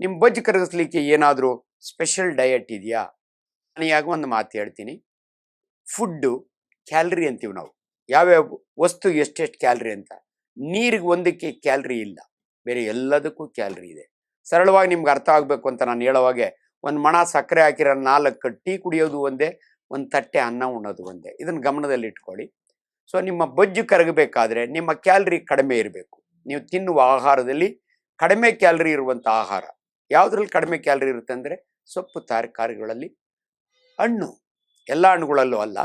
ನಿಮ್ಮ ಬೊಜ್ಜು ಕರಗಿಸ್ಲಿಕ್ಕೆ ಏನಾದರೂ ಸ್ಪೆಷಲ್ ಡಯಟ್ ಇದೆಯಾ? ನಾನೀಗ ಒಂದು ಮಾತು ಹೇಳ್ತೀನಿ. ಫುಡ್ಡು ಕ್ಯಾಲ್ರಿ ಅಂತೀವಿ ನಾವು. ಯಾವ್ಯಾವ ವಸ್ತು ಎಷ್ಟೆಷ್ಟು ಕ್ಯಾಲ್ರಿ ಅಂತ. ನೀರಿಗೆ ಒಂದಕ್ಕೆ ಕ್ಯಾಲ್ರಿ ಇಲ್ಲ. ಬೇರೆ ಎಲ್ಲದಕ್ಕೂ ಕ್ಯಾಲ್ರಿ ಇದೆ. ಸರಳವಾಗಿ ನಿಮ್ಗೆ ಅರ್ಥ ಆಗಬೇಕು ಅಂತ ನಾನು ಹೇಳೋವಾಗೆ ಒಂದು ಮಣ ಸಕ್ಕರೆ ಹಾಕಿರೋ ನಾಲ್ಕು ಟೀ ಕುಡಿಯೋದು ಒಂದೇ, ಒಂದು ತಟ್ಟೆ ಅನ್ನ ಉಣ್ಣೋದು ಒಂದೇ. ಇದನ್ನು ಗಮನದಲ್ಲಿ ಇಟ್ಕೊಳ್ಳಿ. ಸೊ ನಿಮ್ಮ ಬೊಜ್ಜು ಕರಗಬೇಕಾದ್ರೆ ನಿಮ್ಮ ಕ್ಯಾಲ್ರಿ ಕಡಿಮೆ ಇರಬೇಕು. ನೀವು ತಿನ್ನುವ ಆಹಾರದಲ್ಲಿ ಕಡಿಮೆ ಕ್ಯಾಲರಿ ಇರುವಂಥ ಆಹಾರ. ಯಾವುದ್ರಲ್ಲಿ ಕಡಿಮೆ ಕ್ಯಾಲರಿ ಇರುತ್ತೆ ಅಂದರೆ ಸೊಪ್ಪು ತರಕಾರಿಗಳಲ್ಲಿ ಹಣ್ಣು. ಎಲ್ಲ ಹಣ್ಣುಗಳಲ್ಲೂ ಅಲ್ಲ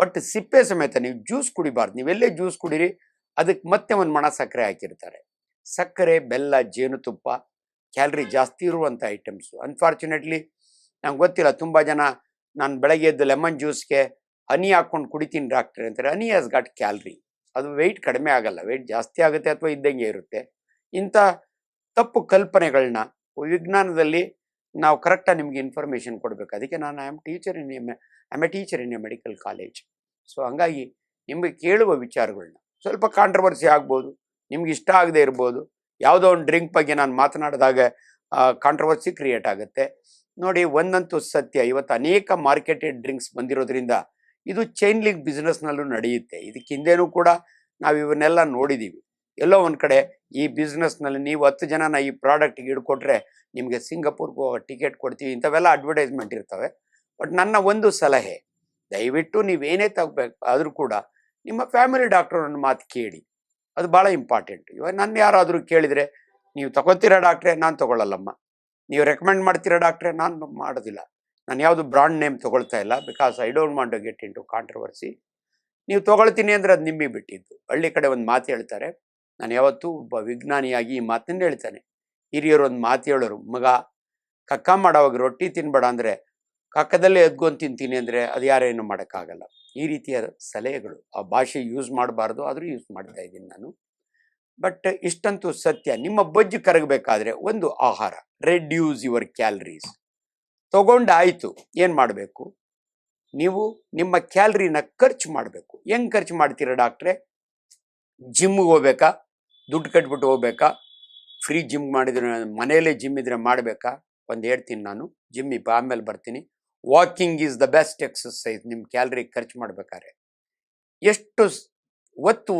ಬಟ್ ಸಿಪ್ಪೆ ಸಮೇತ ನೀವು ಜ್ಯೂಸ್ ಕುಡಿಬಾರ್ದು. ನೀವೆಲ್ಲೇ ಜ್ಯೂಸ್ ಕುಡೀರಿ, ಅದಕ್ಕೆ ಮತ್ತೆ ಒಂದು ಮಣ ಸಕ್ಕರೆ ಹಾಕಿರ್ತಾರೆ. ಸಕ್ಕರೆ, ಬೆಲ್ಲ, ಜೇನುತುಪ್ಪ, ಕ್ಯಾಲರಿ ಜಾಸ್ತಿ ಇರುವಂಥ ಐಟಮ್ಸು. ಅನ್ಫಾರ್ಚುನೇಟ್ಲಿ ನಂಗೆ ಗೊತ್ತಿಲ್ಲ, ತುಂಬ ಜನ ನಾನು ಬೆಳಗ್ಗೆ ಎದ್ದು ಲೆಮನ್ ಜ್ಯೂಸ್ಗೆ ಹನಿ ಹಾಕ್ಕೊಂಡು ಕುಡಿತೀನಿ ಡಾಕ್ಟ್ರೆ ಅಂತಾರೆ. Honey has got calorie. ಅದು ವೆಯ್ಟ್ ಕಡಿಮೆ ಆಗಲ್ಲ. ವೆಯ್ಟ್ ಜಾಸ್ತಿ ಆಗುತ್ತೆ ಅಥವಾ ಇದ್ದಂಗೆ ಇರುತ್ತೆ. ಇಂಥ ತಪ್ಪು ಕಲ್ಪನೆಗಳನ್ನ ವಿಜ್ಞಾನದಲ್ಲಿ ನಾವು ಕರೆಕ್ಟಾಗಿ ನಿಮಗೆ ಇನ್ಫಾರ್ಮೇಷನ್ ಕೊಡಬೇಕು. ಅದಕ್ಕೆ ನಾನು I am teacher in am I a teacher in a medical college so ಹಂಗಾಗಿ ನಿಮಗೆ ಕೇಳುವ ವಿಚಾರಗಳನ್ನ ಸ್ವಲ್ಪ ಕಾಂಟ್ರವರ್ಸಿ ಆಗ್ಬೋದು, ನಿಮ್ಗೆ ಇಷ್ಟ ಆಗದೆ ಇರ್ಬೋದು, ಯಾವುದೋ ಒಂದು ಡ್ರಿಂಕ್ ಬಗ್ಗೆ ನಾನು ಮಾತನಾಡಿದಾಗ ಕಾಂಟ್ರವರ್ಸಿ ಕ್ರಿಯೇಟ್ ಆಗುತ್ತೆ. ನೋಡಿ, ಒಂದಂತೂ ಸತ್ಯ, ಇವತ್ತು ಅನೇಕ ಮಾರ್ಕೆಟೆಡ್ ಡ್ರಿಂಕ್ಸ್ ಬಂದಿರೋದ್ರಿಂದ ಇದು ಚೈನ್ ಲಿಂಕ್ ಬಿಸ್ನೆಸ್ನಲ್ಲೂ ನಡೆಯುತ್ತೆ. ಇದಕ್ಕೆ ಹಿಂದೆನೂ ಕೂಡ ನಾವು ಇವನ್ನೆಲ್ಲ ನೋಡಿದ್ದೀವಿ ಎಲ್ಲೋ ಒಂದು ಕಡೆ ಈ ಬಿಸ್ನೆಸ್ನಲ್ಲಿ ನೀವು ಹತ್ತು ಜನನ ಈ ಪ್ರಾಡಕ್ಟ್ಗೆ ಹಿಡ್ಕೊಟ್ರೆ ನಿಮಗೆ ಸಿಂಗಪುರ್ಗೆ ಟಿಕೆಟ್ ಕೊಡ್ತೀವಿ, ಇಂಥವೆಲ್ಲ ಅಡ್ವರ್ಟೈಸ್ಮೆಂಟ್ ಇರ್ತವೆ. ಬಟ್ ನನ್ನ ಒಂದು ಸಲಹೆ, ದಯವಿಟ್ಟು ನೀವೇನೇ ತಗೋಬೇಕು ಆದರೂ ಕೂಡ ನಿಮ್ಮ ಫ್ಯಾಮಿಲಿ ಡಾಕ್ಟ್ರನ್ನ ಮಾತು ಕೇಳಿ. ಅದು ಭಾಳ ಇಂಪಾರ್ಟೆಂಟ್ ಇವಾಗ ನನ್ನ ಯಾರಾದರೂ ಕೇಳಿದರೆ, ನೀವು ತಗೋತೀರಾ ಡಾಕ್ಟ್ರೆ ನಾನು ತಗೊಳ್ಳಲ್ಲಮ್ಮ. ನೀವು ರೆಕಮೆಂಡ್ ಮಾಡ್ತೀರಾ ಡಾಕ್ಟ್ರೆ ನಾನು ಮಾಡೋದಿಲ್ಲ. ನಾನು ಯಾವುದು ಬ್ರಾಂಡ್ ನೇಮ್ ತೊಗೊಳ್ತಾ ಇಲ್ಲ. Because I don't want to get into controversy ನೀವು ತೊಗೊಳ್ತೀನಿ ಅಂದರೆ ಅದು ನಿಮಗೆ ಬಿಟ್ಟಿದ್ದು. ಹಳ್ಳಿ ಕಡೆ ಒಂದು ಮಾತು ಹೇಳ್ತಾರೆ. ನಾನು ಯಾವತ್ತೂ ಒಬ್ಬ ವಿಜ್ಞಾನಿಯಾಗಿ ಈ ಮಾತನ್ನು ಹೇಳ್ತಾನೆ. ಹಿರಿಯರು ಒಂದು ಮಾತು ಹೇಳೋರು, ಮಗ, ಕಕ್ಕ ಮಾಡೋವಾಗ ರೊಟ್ಟಿ ತಿನ್ಬೇಡ ಅಂದರೆ ಕಕ್ಕದಲ್ಲೇ ಎದ್ಕೊಂಡು ತಿಂತೀನಿ ಅಂದರೆ ಅದು ಯಾರೇನು ಮಾಡೋಕ್ಕಾಗಲ್ಲ. ಈ ರೀತಿಯ ಸಲಹೆಗಳು ಆ ಭಾಷೆ ಯೂಸ್ ಮಾಡಬಾರ್ದು, ಆದರೂ ಯೂಸ್ ಮಾಡ್ತಾ ಇದ್ದೀನಿ ನಾನು. ಬಟ್ ಇಷ್ಟಂತೂ ಸತ್ಯ, ನಿಮ್ಮ ಬೊಜ್ಜು ಕರಗಬೇಕಾದ್ರೆ ಒಂದು ಆಹಾರ ರೆಡ್ಯೂಸ್ ಯುವರ್ ಕ್ಯಾಲರೀಸ್ ತಗೊಂಡಾಯಿತು ಏನು ಮಾಡಬೇಕು? ನೀವು ನಿಮ್ಮ ಕ್ಯಾಲ್ರಿನ ಖರ್ಚು ಮಾಡಬೇಕು. ಹೆಂಗೆ ಖರ್ಚು ಮಾಡ್ತೀರಾ ಡಾಕ್ಟ್ರೆ? ಜಿಮ್ಗೆ ಹೋಗ್ಬೇಕಾ? ದುಡ್ಡು ಕಟ್ಬಿಟ್ಟು ಹೋಗ್ಬೇಕಾ? ಫ್ರೀ ಜಿಮ್ ಮಾಡಿದ್ರೆ, ಮನೆಯಲ್ಲೇ ಜಿಮ್ ಇದ್ರೆ ಮಾಡಬೇಕಾ? ಒಂದು ಹೇಳ್ತೀನಿ ನಾನು. ಜಿಮ್ ಇಪ್ಪ ಆಮೇಲೆ ಬರ್ತೀನಿ. Walking is the best exercise ನಿಮ್ಮ ಕ್ಯಾಲ್ರಿ ಖರ್ಚು ಮಾಡಬೇಕಾದ್ರೆ. ಎಷ್ಟು ಒತ್ತು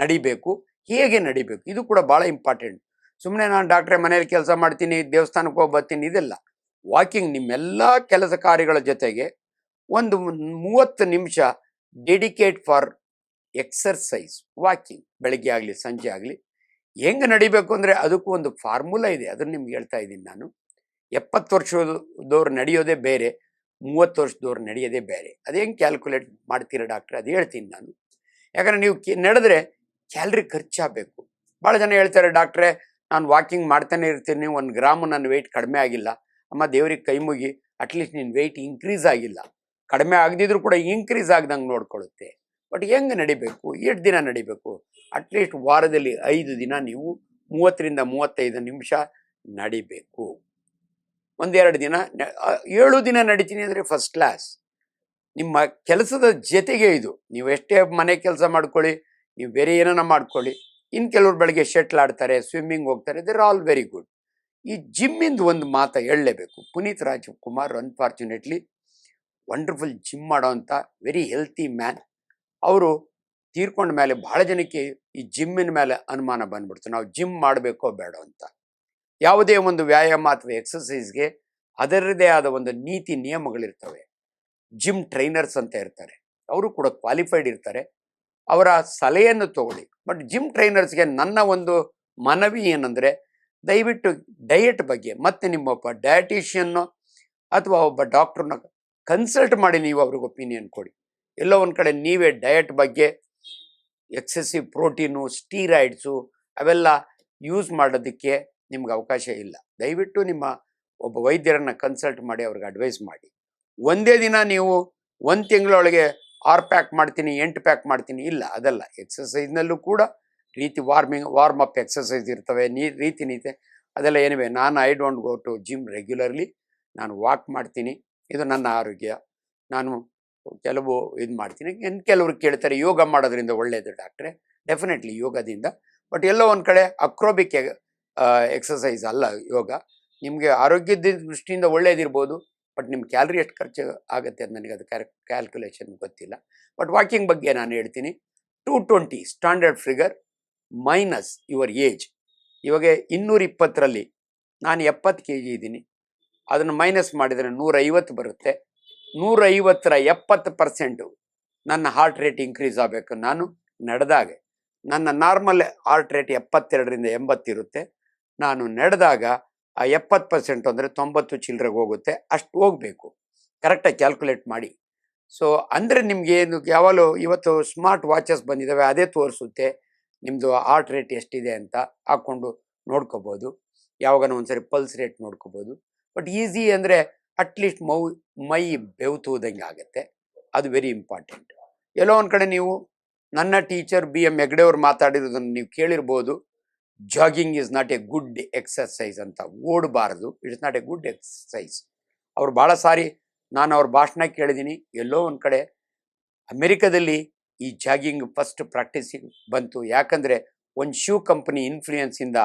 ನಡಿಬೇಕು? ಹೇಗೆ ನಡಿಬೇಕು? ಇದು ಕೂಡ ಭಾಳ ಇಂಪಾರ್ಟೆಂಟ್ ಸುಮ್ಮನೆ ನಾನು ಡಾಕ್ಟ್ರೆ ಮನೇಲಿ ಕೆಲಸ ಮಾಡ್ತೀನಿ, ದೇವಸ್ಥಾನಕ್ಕೆ ಹೋಗಿ ಬರ್ತೀನಿ, ಇದೆಲ್ಲ. ವಾಕಿಂಗ್ ನಿಮ್ಮೆಲ್ಲ ಕೆಲಸ ಕಾರ್ಯಗಳ ಜೊತೆಗೆ ಒಂದು ಮೂವತ್ತು ನಿಮಿಷ ಡೆಡಿಕೇಟ್ ಫಾರ್ ಎಕ್ಸರ್ಸೈಸ್ ವಾಕಿಂಗ್, ಬೆಳಗ್ಗೆ ಆಗಲಿ, ಸಂಜೆ ಆಗಲಿ, ಹೆಂಗೆ ನಡಿಬೇಕು ಅಂದರೆ ಅದಕ್ಕೂ ಒಂದು ಫಾರ್ಮುಲಾ ಇದೆ. ಅದನ್ನು ನಿಮ್ಗೆ ಹೇಳ್ತಾ ಇದ್ದೀನಿ ನಾನು. ಎಪ್ಪತ್ತು ವರ್ಷದವ್ರು ನಡೆಯೋದೇ ಬೇರೆ, ಮೂವತ್ತು ವರ್ಷದವ್ರು ನಡೆಯೋದೇ ಬೇರೆ. ಅದು ಕ್ಯಾಲ್ಕುಲೇಟ್ ಮಾಡ್ತೀರ ಡಾಕ್ಟ್ರೆ? ಅದು ಹೇಳ್ತೀನಿ ನಾನು. ಯಾಕಂದರೆ ನೀವು ನಡೆದ್ರೆ ಕ್ಯಾಲ್ರಿ ಖರ್ಚಾಗಬೇಕು. ಭಾಳ ಜನ ಹೇಳ್ತಾರೆ, ಡಾಕ್ಟ್ರೆ, ನಾನು ವಾಕಿಂಗ್ ಮಾಡ್ತಾನೆ ಇರ್ತೀನಿ, ಒಂದು ಗ್ರಾಮು ನನ್ನ ವೆಯ್ಟ್ ಕಡಿಮೆ ಆಗಿಲ್ಲ. ಅಮ್ಮ, ದೇವ್ರಿಗೆ ಕೈ ಮುಗಿ, ಅಟ್ಲೀಸ್ಟ್ ನಿನ್ನ ವೆಯ್ಟ್ ಇನ್ಕ್ರೀಸ್ ಆಗಿಲ್ಲ. ಕಡಿಮೆ ಆಗದಿದ್ರು ಕೂಡ ಇನ್ಕ್ರೀಸ್ ಆಗ್ದಂಗೆ ನೋಡ್ಕೊಳ್ಳುತ್ತೆ ಬಟ್ ಹೆಂಗೆ ನಡಿಬೇಕು? ಎಷ್ಟು ದಿನ ನಡಿಬೇಕು? ಅಟ್ಲೀಸ್ಟ್ ವಾರದಲ್ಲಿ ಐದು ದಿನ ನೀವು ಮೂವತ್ತರಿಂದ ಮೂವತ್ತೈದು ನಿಮಿಷ ನಡಿಬೇಕು. ಒಂದೆರಡು ದಿನ ಏಳು ದಿನ ನಡಿತೀನಿ ಅಂದರೆ ಫಸ್ಟ್ ಕ್ಲಾಸ್ ನಿಮ್ಮ ಕೆಲಸದ ಜೊತೆಗೆ ಇದು. ನೀವು ಎಷ್ಟೇ ಮನೆ ಕೆಲಸ ಮಾಡ್ಕೊಳ್ಳಿ, ನೀವು ಬೇರೆ ಏನನ್ನ ಮಾಡ್ಕೊಳ್ಳಿ. ಇನ್ನು ಕೆಲವ್ರು ಬೆಳಗ್ಗೆ ಶೆಟ್ಲ್ ಆಡ್ತಾರೆ ಸ್ವಿಮ್ಮಿಂಗ್ ಹೋಗ್ತಾರೆ ದೇರ್ ಆಲ್ ವೆರಿ ಗುಡ್ ಈ ಜಿಮ್ಮಿಂದ ಒಂದು ಮಾತು ಹೇಳಲೇಬೇಕು. Puneeth Rajkumar unfortunately wonderful gym ಮಾಡೋವಂಥ ವೆರಿ ಹೆಲ್ತಿ ಮ್ಯಾನ್ ಅವರು ತೀರ್ಕೊಂಡ ಮೇಲೆ ಭಾಳ ಜನಕ್ಕೆ ಈ ಜಿಮ್ಮಿನ ಮೇಲೆ ಅನುಮಾನ ಬಂದ್ಬಿಡ್ತು. ನಾವು ಜಿಮ್ ಮಾಡಬೇಕೋ ಬೇಡ ಅಂತ. ಯಾವುದೇ ಒಂದು ವ್ಯಾಯಾಮ ಅಥವಾ ಎಕ್ಸಸೈಸ್ಗೆ ಅದರದೇ ಆದ ಒಂದು ನೀತಿ ನಿಯಮಗಳಿರ್ತವೆ. ಜಿಮ್ ಟ್ರೈನರ್ಸ್ ಅಂತ ಇರ್ತಾರೆ. ಅವರು ಕೂಡ ಕ್ವಾಲಿಫೈಡ್ ಇರ್ತಾರೆ. ಅವರ ಸಲಹೆಯನ್ನು ತಗೊಳ್ಳಿ. ಬಟ್ ಜಿಮ್ ಟ್ರೈನರ್ಸ್ಗೆ ನನ್ನ ಒಂದು ಮನವಿ ಏನಂದರೆ, ದಯವಿಟ್ಟು ಡಯಟ್ ಬಗ್ಗೆ, ಮತ್ತೆ ನಿಮ್ಮ ಒಬ್ಬ ಡಯಟಿಷಿಯನ್ನು ಅಥವಾ ಒಬ್ಬ ಡಾಕ್ಟ್ರನ್ನ ಕನ್ಸಲ್ಟ್ ಮಾಡಿ ನೀವು ಅವ್ರಿಗೆ ಒಪಿನಿಯನ್ ಕೊಡಿ. ಎಲ್ಲೋ ಒಂದು ಕಡೆ ನೀವೇ ಡಯಟ್ ಬಗ್ಗೆ ಎಕ್ಸೆಸಿವ್ ಪ್ರೋಟೀನು ಸ್ಟೀರಾಯ್ಡ್ಸು ಅವೆಲ್ಲ ಯೂಸ್ ಮಾಡೋದಕ್ಕೆ ನಿಮ್ಗೆ ಅವಕಾಶ ಇಲ್ಲ. ದಯವಿಟ್ಟು ನಿಮ್ಮ ಒಬ್ಬ ವೈದ್ಯರನ್ನು ಕನ್ಸಲ್ಟ್ ಮಾಡಿ, ಅವ್ರಿಗೆ ಅಡ್ವೈಸ್ ಮಾಡಿ. ಒಂದೇ ದಿನ ನೀವು ಒಂದು ತಿಂಗಳೊಳಗೆ ಆರು ಪ್ಯಾಕ್ ಮಾಡ್ತೀನಿ, ಎಂಟು ಪ್ಯಾಕ್ ಮಾಡ್ತೀನಿ, ಇಲ್ಲ, ಅದಲ್ಲ. ಎಕ್ಸಸೈಸ್ನಲ್ಲೂ ಕೂಡ ರೀತಿ ವಾರ್ಮಿಂಗ್ ವಾರ್ಮ್ ಅಪ್ ಎಕ್ಸಸೈಸ್ ಇರ್ತವೆ, ನೀ, ರೀತಿ ನೀತಿ. ಅದೆಲ್ಲ ಏನಿವೆ ನಾನು I don't go to gym regularly ನಾನು ವಾಕ್ ಮಾಡ್ತೀನಿ. ಇದು ನನ್ನ ಆರೋಗ್ಯ. ನಾನು ಕೆಲವು ಇದು ಮಾಡ್ತೀನಿ. ಇನ್ನು ಕೆಲವರು ಕೇಳ್ತಾರೆ, ಯೋಗ ಮಾಡೋದ್ರಿಂದ ಒಳ್ಳೆಯದು ಡಾಕ್ಟ್ರೆ. ಡೆಫಿನೆಟ್ಲಿ ಯೋಗದಿಂದ. ಬಟ್ ಎಲ್ಲೋ ಒಂದು ಕಡೆ ಅಕ್ರೋಬಿಕ್ ಎಕ್ಸಸೈಸ್ ಅಲ್ಲ ಯೋಗ. ನಿಮಗೆ ಆರೋಗ್ಯದ ದೃಷ್ಟಿಯಿಂದ ಒಳ್ಳೇದಿರ್ಬೋದು. ಬಟ್ ನಿಮ್ಮ ಕ್ಯಾಲ್ರಿ ಎಷ್ಟು ಖರ್ಚು ಆಗುತ್ತೆ ಅಂತ ನನಗೆ ಅದು ಕ್ಯಾಲ್ಕುಲೇಷನ್ ಗೊತ್ತಿಲ್ಲ. ಬಟ್ ವಾಕಿಂಗ್ ಬಗ್ಗೆ ನಾನು ಹೇಳ್ತೀನಿ. Two twenty standard figure minus your age ಇವಾಗ ಇನ್ನೂರ ಇಪ್ಪತ್ತರಲ್ಲಿ ನಾನು ಎಪ್ಪತ್ತು ಕೆ ಜಿ ಇದ್ದೀನಿ. ಅದನ್ನು ಮೈನಸ್ ಮಾಡಿದರೆ ನೂರೈವತ್ತು ಬರುತ್ತೆ. ನೂರೈವತ್ತರ ಎಪ್ಪತ್ತು ಪರ್ಸೆಂಟು ನನ್ನ ಹಾರ್ಟ್ ರೇಟ್ ಇನ್ಕ್ರೀಸ್ ಆಗಬೇಕು. ನಾನು ನಡೆದಾಗ. ನನ್ನ ನಾರ್ಮಲ್ ಹಾರ್ಟ್ ರೇಟ್ ಎಪ್ಪತ್ತೆರಡರಿಂದ ಎಂಬತ್ತಿರುತ್ತೆ. ನಾನು ನಡೆದಾಗ ಆ ಎಪ್ಪತ್ತು ಪರ್ಸೆಂಟ್ ಅಂದರೆ ತೊಂಬತ್ತು ಚಿಲ್ಲರೆಗೆ ಹೋಗುತ್ತೆ. ಅಷ್ಟು ಹೋಗಬೇಕು. ಕರೆಕ್ಟಾಗಿ ಕ್ಯಾಲ್ಕುಲೇಟ್ ಮಾಡಿ. ಸೊ ಅಂದರೆ ನಿಮಗೆ ಏನು ಯಾವಾಗಲೂ ಇವತ್ತು ಸ್ಮಾರ್ಟ್ ವಾಚಸ್ ಬಂದಿದ್ದಾವೆ, ಅದೇ ತೋರಿಸುತ್ತೆ. ನಿಮ್ಮದು ಹಾರ್ಟ್ ರೇಟ್ ಎಷ್ಟಿದೆ ಅಂತ ಹಾಕ್ಕೊಂಡು ನೋಡ್ಕೋಬೋದು. ಯಾವಾಗನ ಒಂದ್ಸರಿ ಪಲ್ಸ್ ರೇಟ್ ನೋಡ್ಕೋಬೋದು. ಬಟ್ ಈಸಿ ಅಂದರೆ ಅಟ್ಲೀಸ್ಟ್ ಮೌ, ಮೈ ಬೆವ್ತುವುದಂಗೆ ಆಗುತ್ತೆ. ಅದು ವೆರಿ ಇಂಪಾರ್ಟೆಂಟ್ ಎಲ್ಲೋ ಒಂದು ಕಡೆ ನೀವು, ನನ್ನ ಟೀಚರ್ ಬಿ ಎಂ ಹೆಗ್ಡೆಯವ್ರು ಮಾತಾಡಿರೋದನ್ನು ನೀವು ಕೇಳಿರ್ಬೋದು. Jogging is not a good exercise ಅಂತ ಓಡಬಾರ್ದು. It's not a good exercise ಅವ್ರು ಭಾಳ ಸಾರಿ ನಾನು ಅವ್ರ ಭಾಷಣ ಕೇಳಿದ್ದೀನಿ. ಎಲ್ಲೋ ಒಂದು ಕಡೆ ಅಮೆರಿಕದಲ್ಲಿ ಈ ಜಾಗಿಂಗ್ ಫಸ್ಟ್ ಪ್ರಾಕ್ಟೀಸಿಗೆ ಬಂತು. ಯಾಕಂದರೆ, ಒಂದು ಶೂ ಕಂಪ್ನಿ ಇನ್ಫ್ಲೂಯೆನ್ಸಿಂದ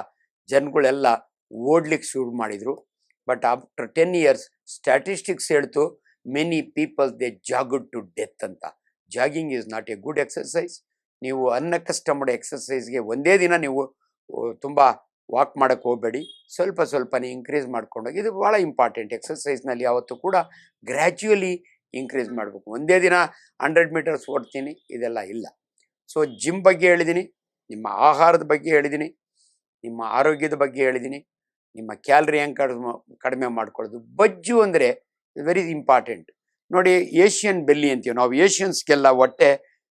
ಜನಗಳೆಲ್ಲ ಓಡ್ಲಿಕ್ಕೆ ಶುರು ಮಾಡಿದರು. But after ten years statistics ಹೇಳ್ತು many people they jogged to death ಅಂತ. Jogging is not a good exercise ನೀವು ಅನ್ನ ಅನ್ನಕಸ್ಟಮರ್ಡ್ ಎಕ್ಸಸೈಸ್ಗೆ ಒಂದೇ ದಿನ ನೀವು ತುಂಬ ವಾಕ್ ಮಾಡೋಕ್ಕೆ ಹೋಗಬೇಡಿ. ಸ್ವಲ್ಪ ಸ್ವಲ್ಪನೇ ಇನ್ಕ್ರೀಸ್ ಮಾಡ್ಕೊಂಡೋಗಿ, ಇದು ಭಾಳ ಇಂಪಾರ್ಟೆಂಟ್ ಎಕ್ಸಸೈಸ್ನಲ್ಲಿ ಯಾವತ್ತೂ ಕೂಡ ಗ್ರ್ಯಾಜುವಲಿ ಇನ್ಕ್ರೀಸ್ ಮಾಡಬೇಕು. ಒಂದೇ ದಿನ ಹಂಡ್ರೆಡ್ ಮೀಟರ್ಸ್ ಓಡ್ತೀನಿ, ಇದೆಲ್ಲ ಇಲ್ಲ. ಸೊ ಜಿಮ್ ಬಗ್ಗೆ ಹೇಳಿದ್ದೀನಿ ನಿಮ್ಮ ಆಹಾರದ ಬಗ್ಗೆ ಹೇಳಿದ್ದೀನಿ ನಿಮ್ಮ ಆರೋಗ್ಯದ ಬಗ್ಗೆ ಹೇಳಿದ್ದೀನಿ ನಿಮ್ಮ ಕ್ಯಾಲ್ರಿ ಹೆಂಗೆ ಕಡಿಮೆ ಕಡಿಮೆ ಮಾಡ್ಕೊಳ್ಳೋದು. ಬಜ್ಜು ಅಂದರೆ ವೆರಿ ಇಂಪಾರ್ಟೆಂಟ್ ನೋಡಿ ಏಷ್ಯನ್ ಬೆಲ್ಲಿ ಅಂತೀವಿ ನಾವು ಏಷ್ಯನ್ಸ್ಗೆಲ್ಲ ಹೊಟ್ಟೆ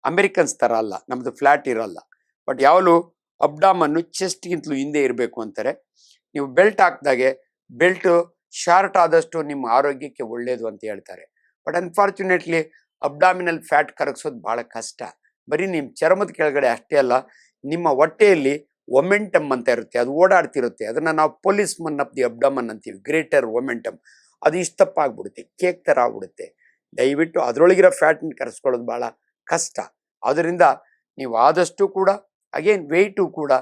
ಅಮೆರಿಕನ್ಸ್ ಥರ ಅಲ್ಲ ನಮ್ಮದು ಫ್ಲ್ಯಾಟ್ ಇರಲ್ಲ. ಬಟ್ ಯಾವಾಗಲೂ ಅಬ್ಡಾಮನ್ನು ಚೆಸ್ಟ್ಗಿಂತಲೂ ಹಿಂದೆ ಇರಬೇಕು ಅಂತಾರೆ. ನೀವು ಬೆಲ್ಟ್ ಹಾಕಿದಾಗೆ ಬೆಲ್ಟು ಶಾರ್ಟ್ ಆದಷ್ಟು ನಿಮ್ಮ ಆರೋಗ್ಯಕ್ಕೆ ಒಳ್ಳೆಯದು ಅಂತ ಹೇಳ್ತಾರೆ. ಬಟ್ ಅನ್ಫಾರ್ಚುನೇಟ್ಲಿ ಅಬ್ಡಾಮಿನಲ್ ಫ್ಯಾಟ್ ಕರಗಿಸೋದು ಭಾಳ ಕಷ್ಟ. ಬರೀ ನಿಮ್ಮ ಚರ್ಮದ ಕೆಳಗಡೆ ಅಷ್ಟೇ ಅಲ್ಲ, ನಿಮ್ಮ ಹೊಟ್ಟೆಯಲ್ಲಿ ಒಮೆಂಟಮ್ ಅಂತ ಇರುತ್ತೆ, ಅದು ಓಡಾಡ್ತಿರುತ್ತೆ. ಅದನ್ನು ನಾವು policeman of the abdomen ಅಂತೀವಿ, ಗ್ರೇಟರ್ ಒಮೆಂಟಮ್. ಅದು ಇಷ್ಟು ತಪ್ಪಾಗ್ಬಿಡುತ್ತೆ, ಕೇಕ್ ಥರ ಆಗ್ಬಿಡುತ್ತೆ. ದಯವಿಟ್ಟು ಅದರೊಳಗಿರೋ ಫ್ಯಾಟ್ನ ಕರೆಸ್ಕೊಳ್ಳೋದು ಭಾಳ ಕಷ್ಟ. ಅದರಿಂದ ನೀವು ಆದಷ್ಟು ಕೂಡ ಅಗೇನ್ ವೆಯ್ಟು ಕೂಡ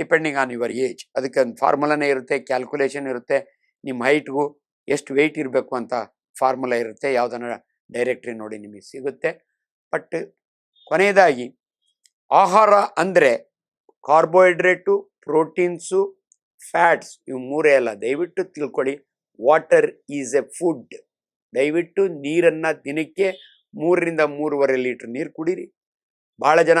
ಡಿಪೆಂಡಿಂಗ್ ಆನ್ ಯುವರ್ ಏಜ್ ಅದಕ್ಕೆ ಒಂದು ಫಾರ್ಮುಲಾನೇ ಇರುತ್ತೆ ಕ್ಯಾಲ್ಕುಲೇಷನ್ ಇರುತ್ತೆ, ನಿಮ್ಮ ಹೈಟ್ಗೂ ಎಷ್ಟು ವೆಯ್ಟ್ ಇರಬೇಕು ಅಂತ ಫಾರ್ಮುಲಾ ಇರುತ್ತೆ, ಯಾವುದನ್ನ ಡೈರೆಕ್ಟ್ರಿ ನೋಡಿ ನಿಮಗೆ ಸಿಗುತ್ತೆ. ಬಟ್ ಕೊನೆಯದಾಗಿ, ಆಹಾರ ಅಂದರೆ ಕಾರ್ಬೋಹೈಡ್ರೇಟು, ಪ್ರೋಟೀನ್ಸು, ಫ್ಯಾಟ್ಸ್ ಇವು ಮೂರೇ ಅಲ್ಲ. ದಯವಿಟ್ಟು ತಿಳ್ಕೊಳ್ಳಿ. Water is a food. ದಯವಿಟ್ಟು ನೀರನ್ನು ದಿನಕ್ಕೆ ಮೂರರಿಂದ ಮೂರುವರೆ ಲೀಟ್ರ್ ನೀರು ಕುಡೀರಿ. ಭಾಳ ಜನ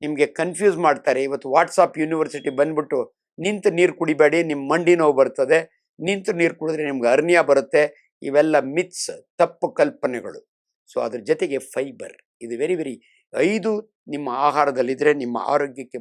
ನಿಮಗೆ ಕನ್ಫ್ಯೂಸ್ ಮಾಡ್ತಾರೆ. ಇವತ್ತು ವಾಟ್ಸಪ್ ಯೂನಿವರ್ಸಿಟಿ ಬಂದ್ಬಿಟ್ಟು ನಿಂತು ನೀರು ಕುಡಿಬೇಡಿ ನಿಮ್ಮ ಮಂಡಿ ನೋವು ಬರ್ತದೆ. ನಿಂತು ನೀರು ಕುಡಿದ್ರೆ ನಿಮ್ಗೆ ಅರ್ನಿಯ ಬರುತ್ತೆ. ಇವೆಲ್ಲ ಮಿತ್ಸ್, ತಪ್ಪು ಕಲ್ಪನೆಗಳು. ಸೊ, ಅದ್ರ ಜೊತೆಗೆ ಫೈಬರ್. ಇದು ವೆರಿ ವೆರಿ ಐದು ನಿಮ್ಮ ಆಹಾರದಲ್ಲಿದ್ದರೆ ನಿಮ್ಮ ಆರೋಗ್ಯಕ್ಕೆ